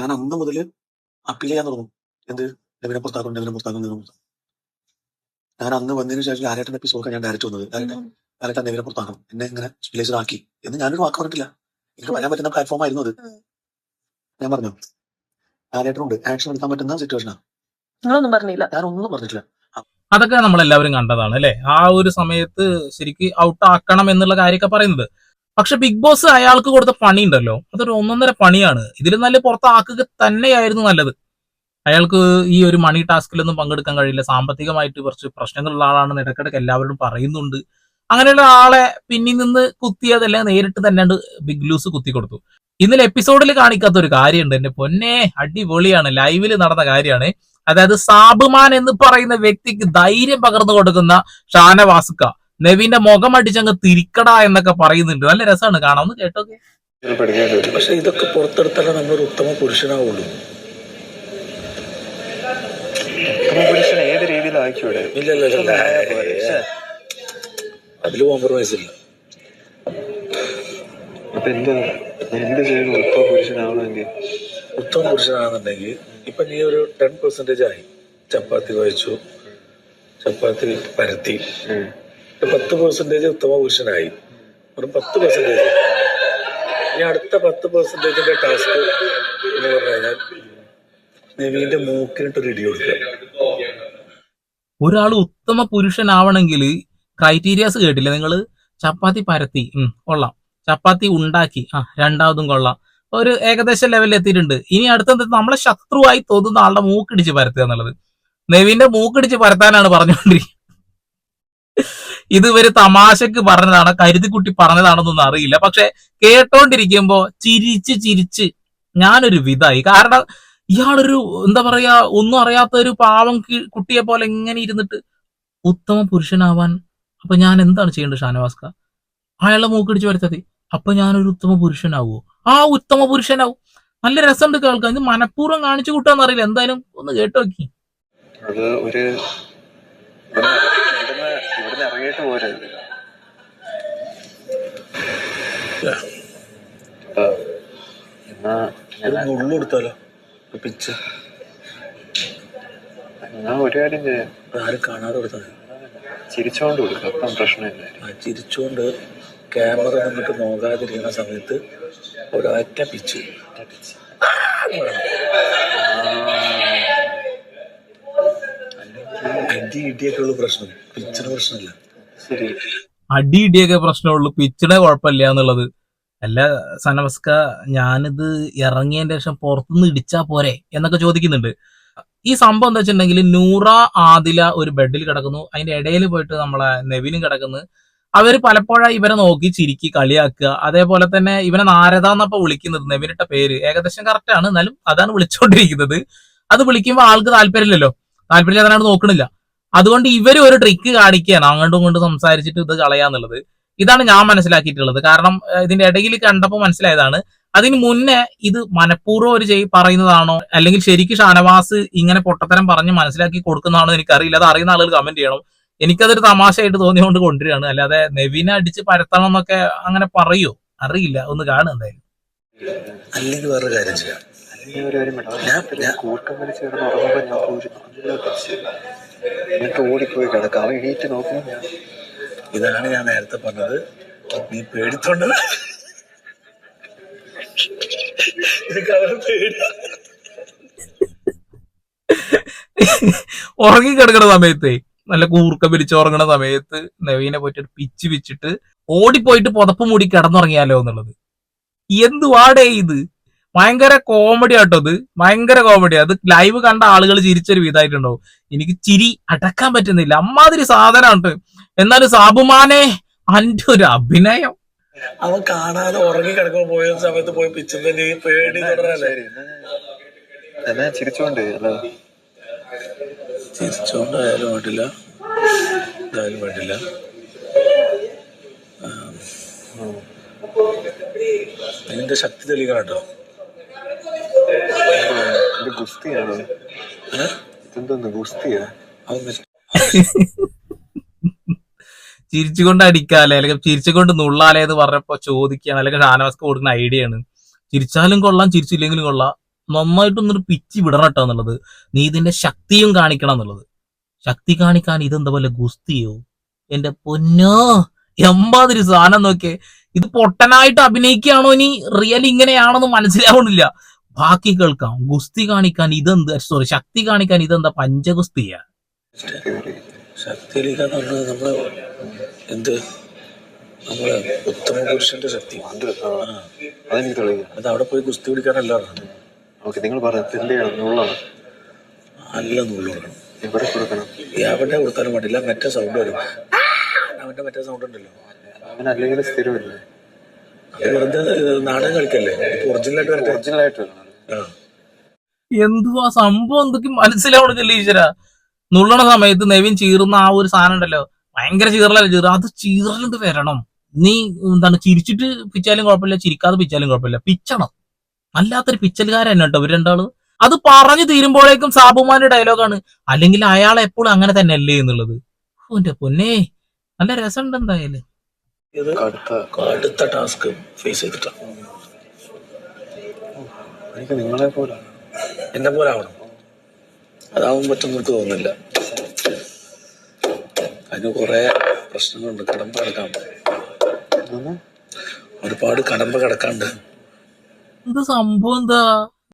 ഞാൻ അന്ന് മുതൽ അപ്പീൽ ചെയ്യാൻ തുടങ്ങും. എന്ത്? നെവിനെ പുറത്താക്കും നെവിനെ പുറത്താക്കും നെവിനെ പുറത്താക്കും. ഞാൻ അന്ന് വന്നതിന് ശേഷം ആരേട്ടൻ എപ്പിസോഡ് ഞാൻ ഡയറക്റ്റ് വന്നത്. ലാലേട്ടൻ നെവിനെ പുറത്താക്കണം. എന്നെ ഇങ്ങനെ സ്പിലേജർ ആക്കി. എന്ന് ഞാനൊരു വാക്ക് പറഞ്ഞിട്ടില്ല. എനിക്ക് പറയാൻ പറ്റുന്ന പ്ലാറ്റ്ഫോം ആയിരുന്നു അത്. ഞാൻ പറഞ്ഞു ലാലേട്ടനുണ്ട് ആക്ഷൻ എടുക്കാൻ പറ്റുന്ന സിറ്റുവേഷനാണ് നിങ്ങളൊന്നും പറഞ്ഞില്ല. ഞാൻ ഒന്നും പറഞ്ഞിട്ടില്ല. അതൊക്കെ നമ്മൾ എല്ലാവരും കണ്ടതാണ് അല്ലെ? ആ ഒരു സമയത്ത് ശരിക്ക് ഔട്ട് ആക്കണം എന്നുള്ള കാര്യമൊക്കെ പറയുന്നത്. പക്ഷെ ബിഗ് ബോസ് അയാൾക്ക് കൊടുത്ത പണി ഉണ്ടല്ലോ അതൊരു ഒന്നൊന്നര പണിയാണ്. ഇതിൽ നല്ല പുറത്താക്കുക തന്നെയായിരുന്നു നല്ലത്. അയാൾക്ക് ഈ ഒരു മണി ടാസ്കിലൊന്നും പങ്കെടുക്കാൻ കഴിയില്ല. സാമ്പത്തികമായിട്ട് കുറച്ച് പ്രശ്നങ്ങളുള്ള ആളാണ് ഇടയ്ക്കിടയ്ക്ക് എല്ലാവരും പറയുന്നുണ്ട്. അങ്ങനെയുള്ള ആളെ പിന്നിൽ നിന്ന് കുത്തിയതെല്ലാം നേരിട്ട് തന്നെ ബിഗ് ലൂസ് കുത്തി കൊടുത്തു ഇന്നലെ എപ്പിസോഡിൽ കാണിക്കാത്ത ഒരു കാര്യമുണ്ട്. എന്റെ പൊന്നെ അടിപൊളിയാണ്. ലൈവിൽ നടന്ന കാര്യമാണ്. അതായത് സാബുമാൻ എന്ന് പറയുന്ന വ്യക്തിക്ക് ധൈര്യം പകർന്നു കൊടുക്കുന്ന ഷാനവാസുക്ക നെവിന്റെ മുഖം അടിച്ചങ്ങ് തിരിക്കടാ എന്നൊക്കെ പറയുന്നുണ്ട്. നല്ല രസമാണ് കാണാമെന്ന് കേട്ടോ കേട്ടോക്കെ പക്ഷെ ഇതൊക്കെ പുറത്തെടുത്താലേ നമ്മളൊരു ഉത്തമ പുരുഷനാവുള്ളൂ. ഉത്തമ പുരുഷൻ ഏത് രീതിയിലാക്കിവിടെ ഇല്ല അതിൽ കോംപ്രമൈസ് ഇല്ല. അപ്പൊ എന്താ എന്ത് ചെയ്യണം ഉത്തമ പുരുഷനാവണമെങ്കിൽ? ഉത്തമ പുരുഷനാണെന്നുണ്ടെങ്കിൽ ഇപ്പൊ നീ ഒരു ടെൻ പെർസെന്റേജ് ആയി. ചപ്പാത്തി കഴിച്ചു. ചപ്പാത്തി പരത്തി. പത്ത് പെർസെന്റേജ് ഉത്തമ പുരുഷനായി. ഒരു പത്ത് പെർസെന്റേജ് ഇനി അടുത്ത പത്ത് പെർസെന്റേജിന്റെ ടാസ്ക് എന്ന് പറഞ്ഞു കഴിഞ്ഞാൽ മൂക്കിനിട്ടൊരു ഇടി കൊടുക്കുക. ഒരാൾ ഉത്തമ പുരുഷനാവണമെങ്കിൽ ക്രൈറ്റീരിയാസ് കേട്ടില്ല നിങ്ങൾ ചപ്പാത്തി പരത്തി. കൊള്ളാം. ചപ്പാത്തി ഉണ്ടാക്കി. ആ രണ്ടാമതും കൊള്ളാം. ഒരു ഏകദേശം ലെവലിൽ എത്തിയിട്ടുണ്ട്. ഇനി അടുത്തത് നമ്മളെ ശത്രുവായി തോന്നുന്ന ആളുടെ മൂക്കിടിച്ച് പരത്തുക എന്നുള്ളത്. നെവിന്റെ മൂക്കിടിച്ച് പരത്താനാണ് പറഞ്ഞുകൊണ്ടിരിക്കുന്നത്. ഇത് ഇവർ തമാശക്ക് പറഞ്ഞതാണോ കരുതിക്കുട്ടി പറഞ്ഞതാണെന്നൊന്നും അറിയില്ല. പക്ഷെ കേട്ടോണ്ടിരിക്കുമ്പോ ചിരിച്ച് ചിരിച്ച് ഞാനൊരു വിധായി കാരണം ഇയാളൊരു എന്താ പറയാ ഒന്നും അറിയാത്ത ഒരു പാവം കുട്ടിയെ പോലെ എങ്ങനെ ഇരുന്നിട്ട് ഉത്തമ പുരുഷനാവാൻ അപ്പൊ ഞാൻ എന്താണ് ചെയ്യേണ്ടത് ഷാനവാസ്ക? അയാളെ മൂക്കടിച്ച് വരുത്തതി അപ്പൊ ഞാനൊരു ഉത്തമ പുരുഷനാവോ ആ ഉത്തമ പുരുഷനാവും. നല്ല രസമുണ്ട് കേൾക്കാൻ. ഇത് മനഃപൂർവം കാണിച്ചു കൂട്ടാന്ന് അറിയില്ല. എന്തായാലും ഒന്ന് കേട്ടോക്കി. അത് ഒരു ഇവിടുന്ന് പോരുത് ഒരു പിച്ച്. എന്നാ ഒരു കാര്യം ചെയ്യാം. ആരും കാണാതെ കൊടുത്താൽ ചിരിച്ചോണ്ട് കൊടുക്കാം അപ്പം പ്രശ്നമില്ല ആ ചിരിച്ചുകൊണ്ട് ക്യാമറ നിന്നിട്ട് നോക്കാതിരിക്കുന്ന സമയത്ത് ഒരൊറ്റ പിച്ച്. അടി ഇടിയൊക്കെ ഉള്ള പ്രശ്നം പിച്ചിന് പ്രശ്നമില്ല. ശരി. അടി ഇടിയൊക്കെ പ്രശ്നമുള്ളൂ. പിച്ചിടെ കുഴപ്പമില്ല എന്നുള്ളത്. അല്ല സനമസ്ക ഞാനിത് ഇറങ്ങിയതിന് ശേഷം പുറത്തുനിന്ന് ഇടിച്ചാ പോരെ എന്നൊക്കെ ചോദിക്കുന്നുണ്ട്. ഈ സംഭവം എന്താ വെച്ചിട്ടുണ്ടെങ്കിൽ നൂറ ആദില ഒരു ബെഡിൽ കിടക്കുന്നു. അതിന്റെ ഇടയിൽ പോയിട്ട് നമ്മളെ നെവിനും കിടക്കുന്നു. അവർ പലപ്പോഴായി ഇവരെ നോക്കി ചിരിക്കി കളിയാക്കുക. അതേപോലെ തന്നെ ഇവനെ നാരദ എന്നപ്പോ വിളിക്കുന്നത് നെവിനിട്ട പേര്. ഏകദേശം കറക്റ്റ് ആണ്. എന്നാലും അതാണ് വിളിച്ചോണ്ടിരിക്കുന്നത്. അത് വിളിക്കുമ്പോൾ ആൾക്ക് താല്പര്യമില്ലല്ലോ. താല്പര്യം അതിനാണ് നോക്കണില്ല. അതുകൊണ്ട് ഇവർ ഒരു ട്രിക്ക് കാണിക്കുകയാണ്. അങ്ങോട്ടും ഇങ്ങോട്ടും സംസാരിച്ചിട്ട് ഇത് കളയാന്നുള്ളത്. ഇതാണ് ഞാൻ മനസ്സിലാക്കിയിട്ടുള്ളത്. കാരണം ഇതിന്റെ ഇടയിൽ കണ്ടപ്പോൾ മനസ്സിലായതാണ് അതിന് മുന്നേ ഇത് മനഃപൂർവം ഒരു ചെയ് പറയുന്നതാണോ അല്ലെങ്കിൽ ശരിക്കും ഷാനവാസ് ഇങ്ങനെ പൊട്ടത്തരം പറഞ്ഞ് മനസ്സിലാക്കി കൊടുക്കുന്നതാണോ എനിക്കറിയില്ല. അത് അറിയുന്ന ആളുകൾ കമന്റ് ചെയ്യണം. എനിക്കതൊരു തമാശയായിട്ട് തോന്നിയോണ്ട് കൊണ്ടുവരികയാണ്. അല്ലാതെ നെവിനെ അടിച്ച് പരത്തണം എന്നൊക്കെ അങ്ങനെ പറയോ? അറിയില്ല. ഒന്ന് കാണുക എന്തായാലും. അല്ലെങ്കിൽ വേറൊരു കാര്യം ചെയ്യാം. ഒരു കാര്യം കൂട്ടം ഉറങ്ങുമ്പോൾ ഞാൻ എന്നിട്ട് ഓടിപ്പോയി കിടക്കാം. അവൻ എണീറ്റ് നോക്കുമ്പോൾ ഞാൻ ഇതാണ് ഞാൻ നേരത്തെ പറഞ്ഞത്. നീ പേടിത്തോണ്ട് ഉറങ്ങിക്കിടക്കണ ഉറങ്ങി കിടക്കുന്ന സമയത്ത് നല്ല കൂർക്ക പിടിച്ച് ഉറങ്ങണ സമയത്ത് നവീനെ പോയിട്ട് പിച്ച് പിച്ചിട്ട് ഓടിപ്പോയിട്ട് പുതപ്പ് മൂടി കിടന്നുറങ്ങിയാലോ എന്നുള്ളത്. എന്തുവാടേ ഇത്? ഭയങ്കര കോമഡി ആട്ടോ അത്. ഭയങ്കര കോമഡി അത് ലൈവ് കണ്ട ആളുകൾ ചിരിച്ചൊരു വിധമായിട്ടുണ്ടാവും എനിക്ക് ചിരി അടക്കാൻ പറ്റുന്നില്ല. അമ്മാതിരി സാധനമുണ്ട് എന്നാലും സാബുമാനെ അന്റെ ഒരു അഭിനയം. അവൻ കാണാതെ ഉറങ്ങി കിടക്കുമ്പോ പോയ സമയത്ത് പോയി പിച്ചുമ്പോ പേടി തുടരല്ലേ എന്നാ ചിരിച്ചോണ്ട്? ആയാലും പാടില്ല വേണ്ടില്ല. ഇതായാലും വേണ്ടില്ല. ആ. നിന്റെ ശക്തി തെളിയിക്കണം കേട്ടോ ഇത് ഗുസ്തിയാണ്? ഇതെന്തോന്ന് ഗുസ്തിയാ? ചിരിച്ചുകൊണ്ട് അടിക്കാല്ലേ? അല്ലെങ്കിൽ ചിരിച്ചുകൊണ്ട് നുള്ളാലേ എന്ന് പറഞ്ഞപ്പോ ചോദിക്കുകയാണ്. അല്ലെങ്കിൽ ഷാനവാസ്ക്ക് കൊടുക്കുന്ന ഐഡിയ ആണ്. ചിരിച്ചാലും കൊള്ളാം ചിരിച്ചില്ലെങ്കിലും കൊള്ളാം. നന്നായിട്ടൊന്നൊരു പിച്ച് വിടണം കേട്ടോ എന്നുള്ളത്. നീ ഇതിന്റെ ശക്തിയും കാണിക്കണം എന്നുള്ളത്. ശക്തി കാണിക്കാൻ ഇതെന്താ പോലെ ഗുസ്തിയോ? എന്റെ പൊന്നോ എമ്പാതിരി സാധനം നോക്കിയേ. ഇത് പൊട്ടനായിട്ട് അഭിനയിക്കുകയാണോ ഇനി? റിയൽ ഇങ്ങനെയാണെന്ന് മനസ്സിലാവണില്ല. ബാക്കി കേൾക്കാം ഗുസ്തി കാണിക്കാൻ ഇതെന്ത് സോറി ശക്തി കാണിക്കാൻ ഇതെന്താ പഞ്ചഗുസ്തിയാ? ശക്തിയിലേക്കാന്ന് പറഞ്ഞത് നമ്മൾ എന്ത്? നമ്മൾ ഉത്തമ പുരുഷന്റെ ശക്തി. അതെനിക്ക് തെളിയില്ല അത് അവിടെ പോയി ഗുസ്തി പിടിക്കാനല്ല ഓക്കെ നിങ്ങൾ നല്ല നുള്ളുകൊടുക്കണം എവിടെ കൊടുക്കണം? എവിടെ കൊടുത്താലും പാടില്ല മറ്റേ സൗണ്ട് വരും. അവന്റെ മറ്റേ സൗണ്ട് ഉണ്ടല്ലോ. അവൻ അല്ലെങ്കിൽ സ്ഥിരമില്ല. വെറുതെ നാടകം കളിക്കല്ലേ? ഒറിജിനലായിട്ട് ആയിട്ട് വരണം. എന്തുവാ സംഭവം? എന്തൊക്കെ മനസ്സിലാവണില്ല ഈശ്വര? നുള്ളണ സമയത്ത് നെവിൻ ചീറുന്ന ആ ഒരു സാധനം ഉണ്ടല്ലോ. ഭയങ്കര ചീറലല്ല ചീറ? അത് ചീറലിട്ട് വരണം. നീ എന്താണ് ചിരിച്ചിട്ട് പിച്ചാലും കുഴപ്പമില്ല ചിരിക്കാതെ പിച്ചാലും കുഴപ്പമില്ല. പിച്ചണം. അല്ലാത്തൊരു പിച്ചലുകാരൻ കേട്ടോ ഇവർ രണ്ടാൾ. അത് പറഞ്ഞു തീരുമ്പോഴേക്കും സാബുമാന്റെ ഡയലോഗാണ് അല്ലെങ്കിൽ അയാൾ എപ്പോഴും അങ്ങനെ തന്നെ അല്ലേ എന്നുള്ളത് എന്റെ പൊന്നേ. നല്ല രസമുണ്ട് എന്തായാലും. അടുത്ത ടാസ്ക് ഫേസ് എനിക്ക് നിങ്ങളെ പോലെ എന്നെ പോലെ ആവണം. അതാവും പറ്റും എനിക്ക് തോന്നുന്നില്ല. അതിന് കുറെ പ്രശ്നങ്ങളുണ്ട്. കടമ്പ കിടക്കാൻ ഒരുപാട് കടമ്പ കിടക്കാണ്ട്. എന്താ സംഭവം എന്താ?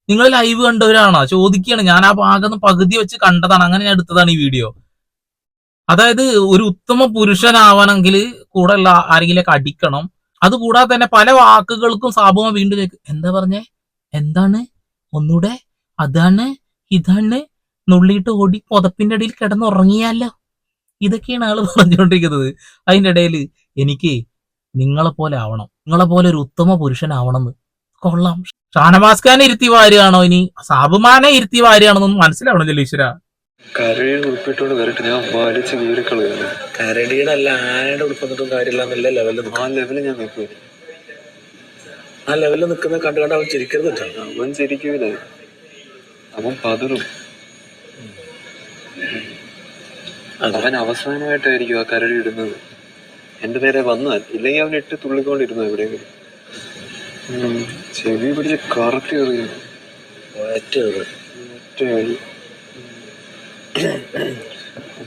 നിങ്ങൾ ലൈവ് കണ്ടവരാണോ? ചോദിക്കുകയാണ്. ഞാൻ ആ ഭാഗം പകുതി വെച്ച് കണ്ടതാണ്. അങ്ങനെ ഞാൻ എടുത്തതാണ് ഈ വീഡിയോ അതായത് ഒരു ഉത്തമ പുരുഷനാവണമെങ്കിൽ കൂടെ ഉള്ള ആരെങ്കിലൊക്കെ അടിക്കണം. അതുകൂടാതെ തന്നെ പല വാക്കുകൾക്കും സാബുമ വീണ്ടും എന്താ പറഞ്ഞേ? എന്താണ്? ഒന്നൂടെ അതാണ് ഇതാണ് നുള്ളിയിട്ട് ഓടി പുതപ്പിന്റെ അടിയിൽ കിടന്നുറങ്ങിയാലോ? ഇതൊക്കെയാണ് ആൾ പറഞ്ഞുകൊണ്ടിരിക്കുന്നത്. അതിന്റെ ഇടയിൽ എനിക്ക് നിങ്ങളെ പോലെ ആവണം. നിങ്ങളെ പോലെ ഒരു ഉത്തമ പുരുഷനാവണം കൊള്ളാം. ഷാനവാസ് ഖാനെ ഇരുത്തി വാരുകയാണോ ഇനി? സാബുമാനെ ഇരുത്തി വാരുകയാണെന്നൊന്നും മനസ്സിലാവണല്ലോ ഈശ്വര. കരടിയുടെ ഉൾപ്പെട്ടുകൊണ്ട് വരട്ടെ. ഞാൻ വലിച്ച് കീറിക്കളയാണ് കരടിയുടെ അല്ല ആരുടെ ഉൾപ്പെട്ടിട്ടും കാര്യമില്ല എന്നുള്ള ലെവലിൽ ആ ലെവലിൽ ഞാൻ നിൽക്കും ആ ലെവലിൽ നിൽക്കുന്ന കണ്ടു കണ്ട് അവൻ ചിരിക്കരുത് അവൻ ചിരിക്കൂല. അവൻ പതറും. അവൻ അവസാനമായിട്ടായിരിക്കും ആ കരടി ഇടുന്നത്. എന്റെ നേരെ വന്നാൽ ഇല്ലെങ്കിൽ അവൻ ഇട്ട് തുള്ളിക്കൊണ്ടിരുന്നു എവിടെയെങ്കിലും. ചെവി പിടിച്ച് കറക്റ്റ് എറിയും ഏറ്റവും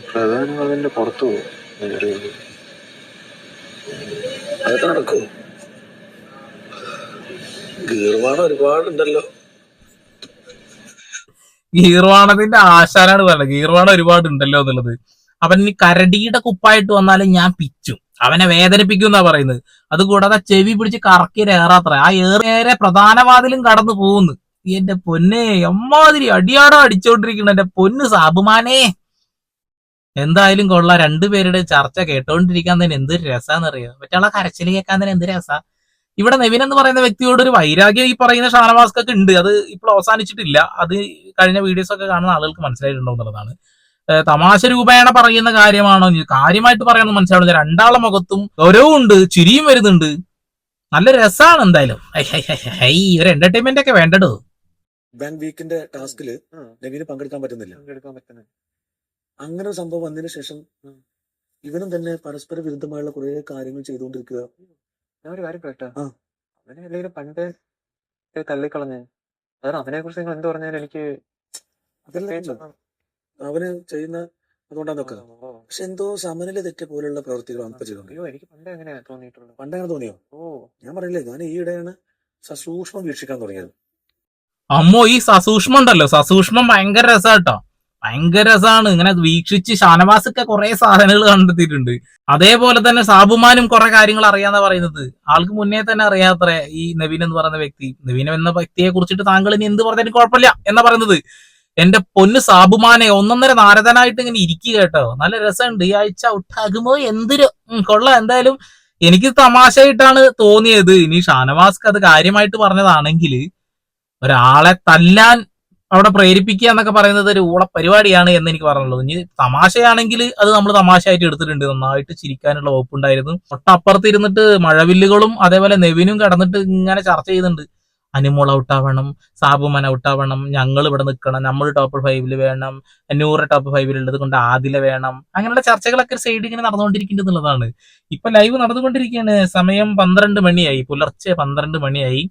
പ്രധാനം അതിന്റെ പുറത്തു പോകും. അതൊക്കെ നടക്കൂ. ഗീർവാണം ഒരുപാടുണ്ടല്ലോ. ഗീർവാണത്തിന്റെ ആശാനാണ് ഗീർവാണം ഒരുപാട് ഉണ്ടല്ലോ എന്നുള്ളത്. അവൻ ഇനി കരടിയുടെ കുപ്പായിട്ട് വന്നാലും ഞാൻ പിച്ചും. അവനെ വേദനിപ്പിക്കും എന്നാ പറയുന്നത്. അതുകൂടാതെ ചെവി പിടിച്ച് കറക്കി ഏറാത്ര. ആ ഏറെ പ്രധാനവാതിലും കടന്നു പോകുന്നു. എന്റെ പൊന്നെ എമ്മാതിരി അടിയാടോ അടിച്ചോണ്ടിരിക്കണം എന്റെ പൊന്ന് സാബുമാനേ. എന്തായാലും കൊള്ളാം. രണ്ടുപേരുടെ ചർച്ച കേട്ടോണ്ടിരിക്കാൻ തന്നെ എന്തൊരു രസാന്നറിയോ? മറ്റുള്ള കരച്ചിൽ കേൾക്കാൻ തന്നെ എന്ത് രസാ? ഇവിടെ നെവിൻ എന്ന് പറയുന്ന വ്യക്തിയോട് ഒരു വൈരാഗ്യം ഈ പറയുന്ന ഷാനവാസ്കൊക്കെ ഉണ്ട്. അത് ഇപ്പോൾ അവസാനിച്ചിട്ടില്ല. അത് കഴിഞ്ഞ വീഡിയോസ് ഒക്കെ കാണുന്ന ആളുകൾക്ക് മനസ്സിലായിട്ടുണ്ടോ എന്നുള്ളതാണ്. തമാശ രൂപേണ പറയുന്ന കാര്യമാണോ? കാര്യമായിട്ട് പറയണമെന്ന് മനസ്സിലാവില്ല രണ്ടാളെ മുഖത്തും ഗൗരവവും ഉണ്ട് ചിരിയും വരുന്നുണ്ട്. നല്ല രസമാണ് എന്തായാലും. ഒരു എന്റർടൈൻമെന്റ് ഒക്കെ വേണ്ടടോ? ബാങ്ക് വീക്കിന്റെ നവീന് പങ്കെടുക്കാൻ പറ്റുന്നില്ല. പങ്കെടുക്കാൻ പറ്റുന്നത് അങ്ങനെ ഒരു സംഭവം വന്നതിന് ശേഷം ഇവനും തന്നെ പരസ്പര വിരുദ്ധമായുള്ള കുറെ കാര്യങ്ങൾ ചെയ്തുകൊണ്ടിരിക്കുക. ഞാൻ ഒരു കാര്യം കേട്ടോ. അവനെ അല്ലെങ്കിൽ പണ്ട് തള്ളിക്കളഞ്ഞ്. അതാണ് അവനെ കുറിച്ച് നിങ്ങൾ എന്ത് പറഞ്ഞാലും എനിക്ക് അവന് ചെയ്യുന്ന അതുകൊണ്ടാന്നൊക്കെ. പക്ഷെ എന്തോ സമനില തെറ്റ പോലുള്ള പ്രവൃത്തികൾ അവൻ ചെയ്തോണ്ട്. അയ്യോ എനിക്ക് പണ്ട് തോന്നിയിട്ടുള്ളൂ. പണ്ടേ അങ്ങനെ തോന്നിയോ? ഓ. ഞാൻ പറയില്ലേ ഞാൻ ഈയിടെയാണ് സസൂക്ഷ്മം വീക്ഷിക്കാൻ തുടങ്ങിയത്. അമ്മോ ഈ സസൂക്ഷ്മം ഉണ്ടല്ലോ. സസൂക്ഷ്മം ഭയങ്കര രസാട്ടോ ഭയങ്കര രസമാണ് ഇങ്ങനെ വീക്ഷിച്ച് ഷാനവാസൊക്കെ കുറെ സാധനങ്ങൾ കണ്ടെത്തിയിട്ടുണ്ട്. അതേപോലെ തന്നെ സാബുമാനും കുറെ കാര്യങ്ങൾ അറിയാന്നാ പറയുന്നത്. ആൾക്ക് മുന്നേ തന്നെ അറിയാത്രേ ഈ നവീൻ എന്ന് പറയുന്ന വ്യക്തി. നവീൻ എന്ന വ്യക്തിയെ കുറിച്ചിട്ട് താങ്കൾ ഇനി എന്ത് പറഞ്ഞാലും കുഴപ്പമില്ല എന്നാ പറയുന്നത്. എന്റെ പൊന്ന് സാബുമാനെ ഒന്നൊന്നര നാരദനായിട്ട് ഇങ്ങനെ ഇരിക്കുക കേട്ടോ. നല്ല രസമുണ്ട്. ഈ ആഴ്ച ഔട്ടാകുമോ എന്തൊരു കൊള്ളാം. എന്തായാലും എനിക്ക് തമാശയായിട്ടാണ് തോന്നിയത്. ഇനി ഷാനവാസ്ക്ക് അത് കാര്യമായിട്ട് പറഞ്ഞതാണെങ്കിൽ ഒരാളെ തല്ലാൻ അവിടെ പ്രേരിപ്പിക്കുക എന്നൊക്കെ പറയുന്നത് ഒരു ഊള പരിപാടിയാണ് എന്ന് എനിക്ക് പറഞ്ഞുള്ളത് ഇനി തമാശയാണെങ്കിൽ അത് നമ്മൾ തമാശയായിട്ട് എടുത്തിട്ടുണ്ട്. നന്നായിട്ട് ചിരിക്കാനുള്ള വകുപ്പുണ്ടായിരുന്നു. തൊട്ടപ്പുറത്ത് ഇരുന്നിട്ട് മഴവില്ലുകളും അതേപോലെ നെവിനും കടന്നിട്ട് ഇങ്ങനെ ചർച്ച ചെയ്യുന്നുണ്ട്. അനുമോൾ ഔട്ടാവണം സാബുമൻ ഔട്ടാവണം ഞങ്ങൾ ഇവിടെ നിൽക്കണം നമ്മൾ ടോപ്പ് ഫൈവിൽ വേണം നൂറ് ടോപ്പ് ഫൈവിൽ ഉള്ളത് കൊണ്ട് ആദില വേണം. അങ്ങനെയുള്ള ചർച്ചകളൊക്കെ ഒരു സൈഡ് ഇങ്ങനെ നടന്നുകൊണ്ടിരിക്കുന്നുള്ളതാണ് ഇപ്പൊ ലൈവ് നടന്നുകൊണ്ടിരിക്കുകയാണ്. സമയം പന്ത്രണ്ട് മണിയായി പുലർച്ചെ പന്ത്രണ്ട് മണിയായി.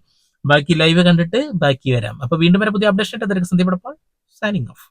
ബാക്കി ലൈവ് കണ്ടിട്ട് ബാക്കി വരാം. അപ്പൊ വീണ്ടും വരെ പുതിയ അപ്ഡേഷൻ ആയിട്ട്. സന്ധ്യപ്പെടുമ്പോൾ സൈനിങ് ഓഫ്